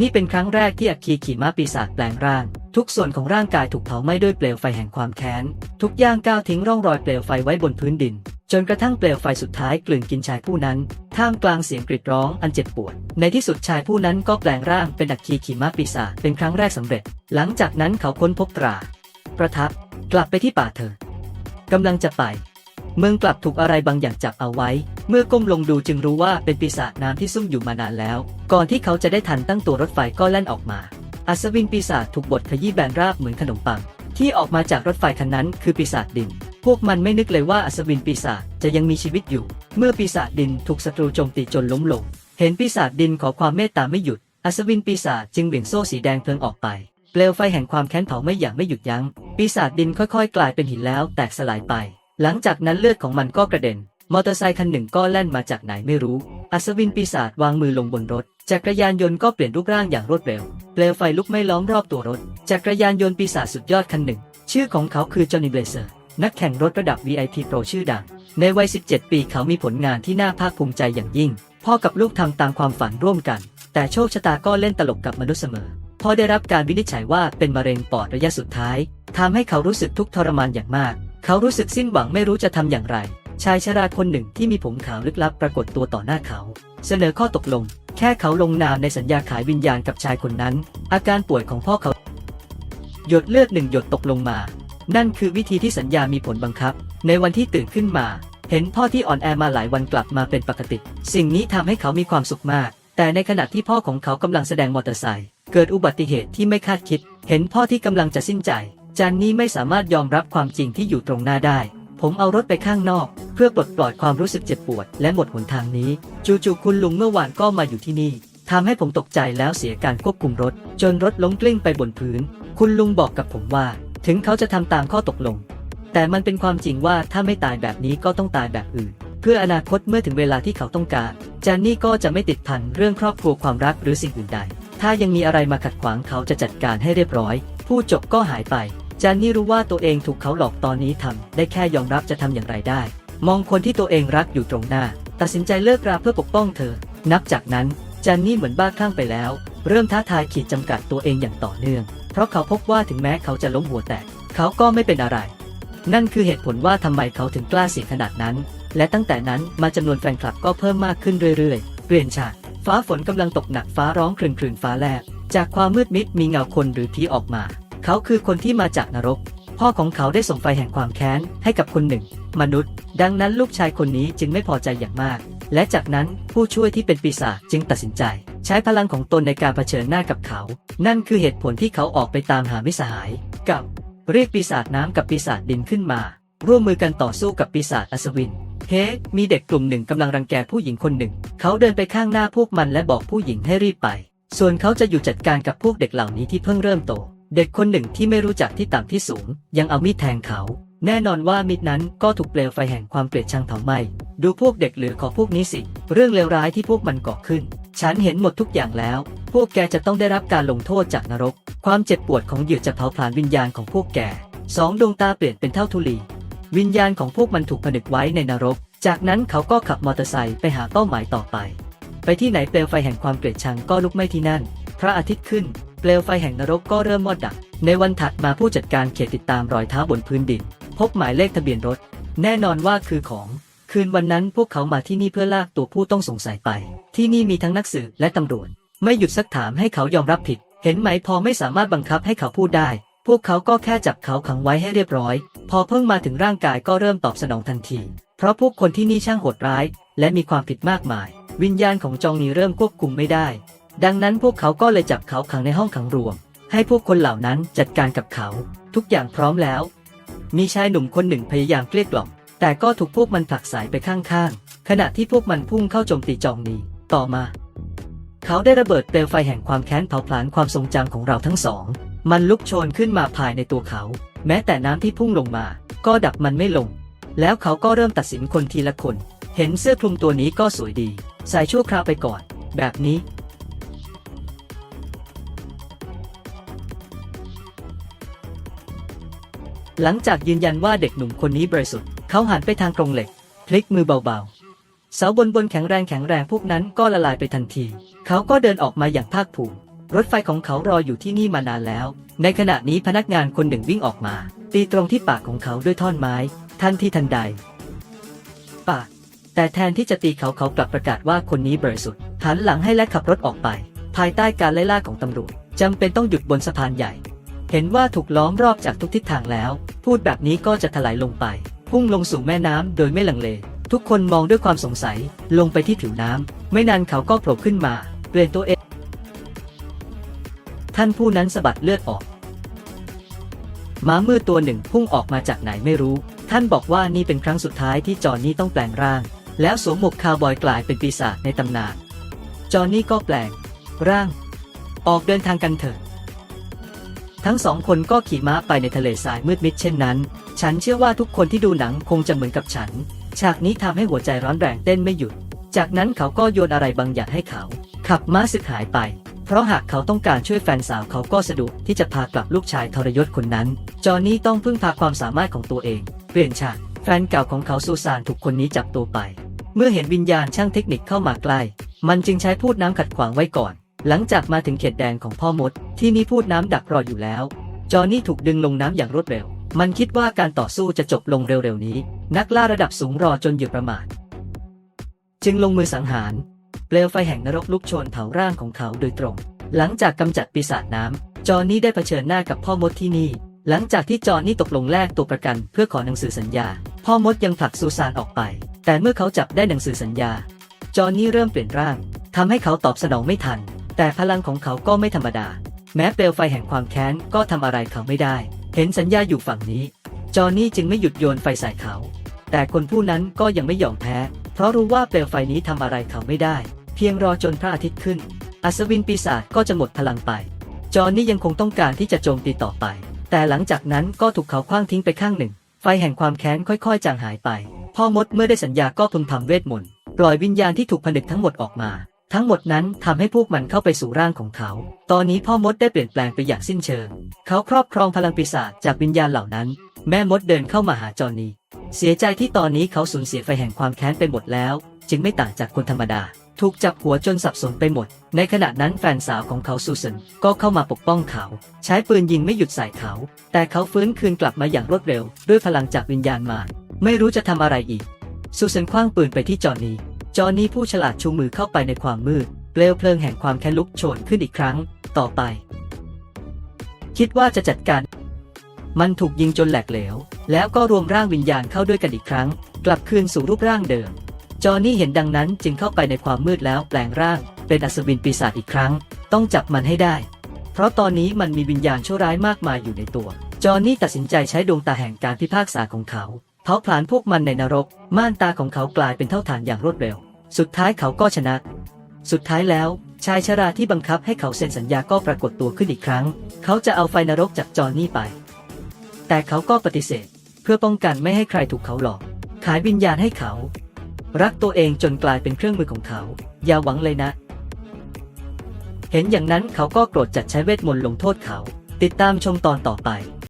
นี่เป็นครั้งแรกที่อัคคีขี่ม้าปีศาจแปลงร่าง ทุกส่วนของร่างกายถูกเผาไหม้ด้วยเปลวไฟแห่งความแค้น ทุกย่างก้าวทิ้งร่องรอยเปลวไฟไว้บนพื้นดิน จนกระทั่งเปลวไฟสุดท้ายกลืนกินชายผู้นั้น ท่ามกลางเสียงกรีดร้องอันเจ็บปวด ในที่สุดชายผู้นั้นก็แปลงร่างเป็นอัคคีขี่ม้าปีศาจเป็นครั้งแรกสำเร็จ หลังจากนั้นเขาค้นพบตรา ประทับ กลับไปที่ป่าเถิดกำลังจะไป เมืองกลับถูกอะไรบางอย่างจับเอาไว้ เมื่อก้มลงดูจึงรู้ว่าเป็นปีศาจน้ำที่ซุ่มอยู่มานานแล้ว ก่อนที่เขาจะได้ทันตั้งตัวรถไฟก็แล่นออกมา อัศวินปีศาจถูกบดขยี้แบนราบเหมือนขนมปัง ที่ออกมาจากรถไฟคันนั้นคือปีศาจดิน พวกมันไม่นึกเลยว่าอัศวินปีศาจจะยังมีชีวิตอยู่ เมื่อปีศาจดินถูกศัตรูโจมตีจนล้มลง เห็นปีศาจดินขอความเมตตาไม่หยุด อัศวินปีศาจจึงเบี่ยงโซ่สีแดงเพลิงออกไปเปลวไฟแห่งความแค้นเผาไม่อย่างไม่หยุดยัง้ง ปีศาจดินค่อยๆ กลายเป็นหินแล้วแตกสลายไป หลังจากนั้นเลือดของมันก็กระเด็น มอเตอร์ไซค์คันหนึ่งก็แล่นมาจากไหนไม่รู้ อัศวินปีศาจวางมือลงบนรถ จักรยานยนต์ก็เปลี่ยนรูปร่างอย่างรวดเร็ว เปลวไฟลุกไหม้ล้อมรอบตัวรถ จักรยานยนต์ปีศาจสุดยอดคันหนึ่ง ชื่อของเขาคือจอห์นนี่เบลเซอร์ นักแข่งรถระดับ VIP Pro ชื่อดัง ในวัย 17 ปีเขามีผลงานที่น่าภาคภูมิใจอย่างยิ่ง พ่อกับลูกทำตามความฝันร่วมกัน แต่โชคชะตาก็เล่นตลกกับมนุษย์เสมอพอได้รับการวินิจฉัยว่าเป็นมะเร็งปอดระยะสุดท้ายทำให้เขารู้สึกทุกข์ทรมานอย่างมาก เขารู้สึกสิ้นหวังไม่รู้จะทำอย่างไร ชายชราคนหนึ่งที่มีผมขาวลึกลับปรากฏตัวต่อหน้าเขา เสนอข้อตกลง แค่เขาลงนามในสัญญาขายวิญญาณกับชายคนนั้น อาการป่วยของพ่อเขา หยดเลือดหนึ่งหยดตกลงมา นั่นคือวิธีที่สัญญามีผลบังคับ ในวันที่ตื่นขึ้นมา เห็นพ่อที่อ่อนแอมาหลายวันกลับมาเป็นปกติ สิ่งนี้ทำให้เขามีความสุขมาก แต่ในขณะที่พ่อของเขากำลังแสดงมอเตอร์ไซค์เกิดอุบัติเหตุที่ไม่คาดคิด เห็นพ่อที่กำลังจะสิ้นใจ จานนี่ไม่สามารถยอมรับความจริงที่อยู่ตรงหน้าได้ ผมเอารถไปข้างนอก เพื่อปลดปล่อยความรู้สึกเจ็บปวด และหมดหนทางนี้ จู่ๆคุณลุงเมื่อวานก็มาอยู่ที่นี่ทำให้ผมตกใจแล้วเสียการควบคุมรถ จนรถล้มกลิ้งไปบนพื้น คุณลุงบอกกับผมว่า ถึงเขาจะทำตามข้อตกลง แต่มันเป็นความจริงว่าถ้าไม่ตายแบบนี้ก็ต้องตายแบบอื่น เพื่ออนาคตเมื่อถึงเวลาที่เขาต้องการจานนี่ก็จะไม่ติดพันเรื่องครอบครัวความรักหรือสิ่งอื่นใดถ้ายังมีอะไรมาขัดขวางเขาจะจัดการให้เรียบร้อย ผู้จบก็หายไป จานนี่รู้ว่าตัวเองถูกเขาหลอกตอนนี้ทำได้แค่ยอมรับจะทำอย่างไรได้ มองคนที่ตัวเองรักอยู่ตรงหน้า ตัดสินใจเลิกราเพื่อปกป้องเธอ นับจากนั้นจานนี่เหมือนบ้าคลั่งไปแล้ว เริ่มท้าทายขีดจำกัดตัวเองอย่างต่อเนื่อง เพราะเขาพบว่าถึงแม้เขาจะล้มหัวแตก เขาก็ไม่เป็นอะไร นั่นคือเหตุผลว่าทำไมเขาถึงกล้าเสี่ยงขนาดนั้น และตั้งแต่นั้นมาจำนวนแฟนคลับก็เพิ่มมากขึ้นเรื่อยๆ เปลี่ยนฉาก ฟ้าฝนกำลังตกหนักฟ้าร้องครึนๆฟ้าแลบจากความมืดมิดมีเงาคนหรือผีออกมา เขาคือคนที่มาจากนรก พ่อของเขาได้ส่งไฟแห่งความแค้นให้กับคนหนึ่ง มนุษย์ ดังนั้นลูกชายคนนี้จึงไม่พอใจอย่างมาก และจากนั้นผู้ช่วยที่เป็นปีศาจจึงตัดสินใจ ใช้พลังของตนในการเผชิญหน้ากับเขา นั่นคือเหตุผลที่เขาออกไปตามหามิตรสหาย กับ เรียกปีศาจน้ำกับปีศาจดินขึ้นมา ร่วมมือกันต่อสู้กับปีศาจอัศวินเฮมีเด็กกลุ่มหนึ่งกำลังรังแกผู้หญิงคนหนึ่ง เขาเดินไปข้างหน้าพวกมันและบอกผู้หญิงให้รีบไป ส่วนเขาจะอยู่จัดการกับพวกเด็กเหล่านี้ที่เพิ่งเริ่มโต เด็กคนหนึ่งที่ไม่รู้จักที่ต่ำที่สูง ยังเอามีดแทงเขา แน่นอนว่ามีดนั้นก็ถูกเปลวไฟแห่งความเกลียดชังเผาไหม้ดูพวกเด็กเหลือขอพวกนี้สิ เรื่องเลวร้ายที่พวกมันก่อขึ้น ฉันเห็นหมดทุกอย่างแล้ว พวกแกจะต้องได้รับการลงโทษจากนรก ความเจ็บปวดของเหยื่อจะเผาผลาญวิญญาณของพวกแกสองดวงตาเปลี่ยนเป็นเท่าทุลี วิญญาณของพวกมันถูกผนึกไว้ในนรก จากนั้นเขาก็ขับมอเตอร์ไซค์ไปหาเป้าหมายต่อไป ไปที่ไหนเปลวไฟแห่งความเกลียดชังก็ลุกไหม้ที่นั่น พระอาทิตย์ขึ้น เปลวไฟแห่งนรกก็เริ่มมอดดับ ในวันถัดมาผู้จัดการเขตติดตามรอยเท้าบนพื้นดิน พบหมายเลขทะเบียนรถ แน่นอนว่าคือของ คืนวันนั้นพวกเขามาที่นี่เพื่อลากตัวผู้ต้องสงสัยไป ที่นี่มีทั้งนักสืบและตำรวจ ไม่หยุดซักถามให้เขายอมรับผิด เห็นไหมพอไม่สามารถบังคับให้เขาพูดได้ พวกเขาก็แค่จับเขาขังไว้ให้เรียบร้อย พอเพิ่งมาถึงร่างกายก็เริ่มตอบสนองทันที เพราะพวกคนที่นี่ช่างโหดร้าย และมีความผิดมากมาย วิญญาณของจองนีเริ่มควบคุมไม่ได้ ดังนั้นพวกเขาก็เลยจับเขาขังในห้องขังรวม ให้พวกคนเหล่านั้นจัดการกับเขา ทุกอย่างพร้อมแล้ว มีชายหนุ่มคนหนึ่งพยายามเกลี้ยกล่อม แต่ก็ถูกพวกมันผลักสายไปข้างๆ ขณะที่พวกมันพุ่งเข้าโจมตีจองนีต่อมา เขาได้ระเบิดเปลวไฟแห่งความแค้นเผาผลาญความทรงจำของเราทั้งสอง มันลุกโชนขึ้นมาภายในตัวเขา แม้แต่น้ำที่พุ่งลงมา ก็ดับมันไม่ลง แล้วเขาก็เริ่มตัดสินคนทีละคน เห็นเสื้อคลุมตัวนี้ก็สวยดี ใส่ชั่วคราวไปก่อน แบบนี้ หลังจากยืนยันว่าเด็กหนุ่มคนนี้บริสุทธิ์ เขาหันไปทางกรงเหล็ก พลิกมือเบาๆ เสาบนบนแข็งแรงแข็งแรงพวกนั้นก็ละลายไปทันที เขาก็เดินออกมาอย่างภาคภูมิ รถไฟของเขารออยู่ที่นี่มานานแล้ว ในขณะนี้พนักงานคนหนึ่งวิ่งออกมา ตีตรงที่ปากของเขาด้วยท่อนไม้ ทันทีทันใด ปาก แต่แทนที่จะตีเขาเขากลับประกาศว่าคนนี้บริสุทธิ์หันหลังให้และขับรถออกไป ภายใต้การไล่ล่าของตำรวจจำเป็นต้องหยุดบนสะพานใหญ่ เห็นว่าถูกล้อมรอบจากทุกทิศทางแล้ว พูดแบบนี้ก็จะถลายลงไป พุ่งลงสู่แม่น้ำโดยไม่ลังเล ทุกคนมองด้วยความสงสัย ลงไปที่ผิวน้ำไม่นานเขาก็โผล่ขึ้นมา เปลี่ยนตัวเอง ท่านผู้นั้นสะบัดเลือดออก ม้ามืดตัวหนึ่งพุ่งออกมาจากไหนไม่รู้ ท่านบอกว่านี่เป็นครั้งสุดท้ายที่จอห์นนี่ต้องแปลงร่าง แล้วสวมหมวกคาวบอยกลายเป็นปีศาจในตำนาน จอห์นนี่ก็แปลง ร่าง ออกเดินทางกันเถิด ทั้งสองคนก็ขี่ม้าไปในทะเลทรายมืดมิดเช่นนั้น ฉันเชื่อว่าทุกคนที่ดูหนังคงจะเหมือนกับฉัน ฉากนี้ทำให้หัวใจร้อนแรงเต้นไม่หยุด จากนั้นเขาก็โยนอะไรบางอย่างให้เขา ขับม้าสึกหายไป เพราะหากเขาต้องการช่วยแฟนสาวเขาก็สะดวกที่จะพากลับลูกชายทรยศคนนั้น จอห์นนี่ต้องพึ่งพาความสามารถของตัวเอง เปลี่ยนฉาก แฟนเก่าของเขาซูซานถูกคนนี้จับตัวไป เมื่อเห็นวิญญาณช่างเทคนิคเข้ามาใกล้ มันจึงใช้พูดน้ำขัดขวางไว้ก่อน หลังจากมาถึงเขตแดนของพ่อมด ที่มีพูดน้ำดักรออยู่แล้ว จอห์นนี่ถูกดึงลงน้ำอย่างรวดเร็ว มันคิดว่าการต่อสู้จะจบลงเร็วๆนี้ นักล่าระดับสูงรอจนหยุดประมาท จึงลงมือสังหาร เปลวไฟแห่งนรกลุกโชนเผาร่างของเขาโดยตรง หลังจากกำจัดปีศาจน้ำ จอห์นนี่ได้เผชิญหน้ากับพ่อมดที่นี่ หลังจากที่จอห์นนี่ตกลงแลกตัวประกันเพื่อขอหนังสือสัญญา พ่อมดยังผลักซูซานออกไป แต่เมื่อเขาจับได้หนังสือสัญญา จอห์นนี่เริ่มเปลี่ยนร่างทำให้เขาตอบสนองไม่ทัน แต่พลังของเขาก็ไม่ธรรมดา แม้เปลวไฟแห่งความแค้นก็ทำอะไรเขาไม่ได้ เห็นสัญญาอยู่ฝั่งนี้ จอห์นนี่จึงไม่หยุดโยนไฟใส่เขา แต่คนผู้นั้นก็ยังไม่ยอมแพ้ เพราะรู้ว่าเปลวไฟนี้ทำอะไรเขาไม่ได้ เพียงรอจนพระอาทิตย์ขึ้น อัศวินปีศาจก็จะหมดพลังไป จอห์นนี่ยังคงต้องการที่จะโจมตีต่อไป แต่หลังจากนั้นก็ถูกเขาคว้างทิ้งไปข้างหนึ่ง ไฟแห่งความแค้นค่อยๆ จางหายไป พ่อมดเมื่อได้สัญญาก็พึมพำเวทมนต์ปล่อยวิญญาณที่ถูกผนึกทั้งหมดออกมา ทั้งหมดนั้นทำให้พวกมันเข้าไปสู่ร่างของเขา ตอนนี้พ่อมดได้เปลี่ยนแปลงไปอย่างสิ้นเชิง เขาครอบครองพลังปีศาจจากวิญญาณเหล่านั้น แม่มดเดินเข้ามาหาจอห์นนี่ เสียใจที่ตอนนี้เขาสูญเสียไฟแห่งความแค้นไปหมดแล้ว จึงไม่ต่างจากคนธรรมดา ถูกจับหัวจนสับสนไปหมด ในขณะนั้นแฟนสาวของเขาซูซันก็เข้ามาปกป้องเขา ใช้ปืนยิงไม่หยุดใส่เขา แต่เขาฟื้นคืนกลับมาอย่างรวดเร็ว ด้วยพลังจากวิญญาณมา ไม่รู้จะทำอะไรอีกซูซันคว้างปืนไปที่จอห์นนี่ จอห์นนี่ผู้ฉลาดชูมือเข้าไปในความมืด เปลวเพลิงแห่งความแค้นลุกโชนขึ้นอีกครั้ง ต่อไป คิดว่าจะจัดการ มันถูกยิงจนแหลกเหลว แล้วก็รวมร่างวิญญาณเข้าด้วยกันอีกครั้ง กลับคืนสู่รูปร่างเดิม จอห์นนี่เห็นดังนั้นจึงเข้าไปในความมืดแล้วแปลงร่าง เป็นอัศวินปีศาจอีกครั้ง ต้องจับมันให้ได้ เพราะตอนนี้มันมีวิญญาณชั่วร้ายมากมายอยู่ในตัว จอห์นนี่ตัดสินใจใช้ดวงตาแห่งการพิพากษาของเขาเผาผลาญพวกมันในนรก ม่านตาของเขากลายเป็นเท่าฐานอย่างรวดเร็ว สุดท้ายเขาก็ชนะ สุดท้ายแล้ว ชายชราที่บังคับให้เขาเซ็นสัญญาก็ปรากฏตัวขึ้นอีกครั้ง เขาจะเอาไฟนรกจากจอห์นนี่ไป แต่เขาก็ปฏิเสธ เพื่อป้องกันไม่ให้ใครถูกเขาหลอก ขายวิญญาณให้เขา รักตัวเองจนกลายเป็นเครื่องมือของเขา อย่าหวังเลยนะ เห็นอย่างนั้นเขาก็โกรธจัดใช้เวทมนต์ลงโทษเขา ติดตามชมตอนต่อไป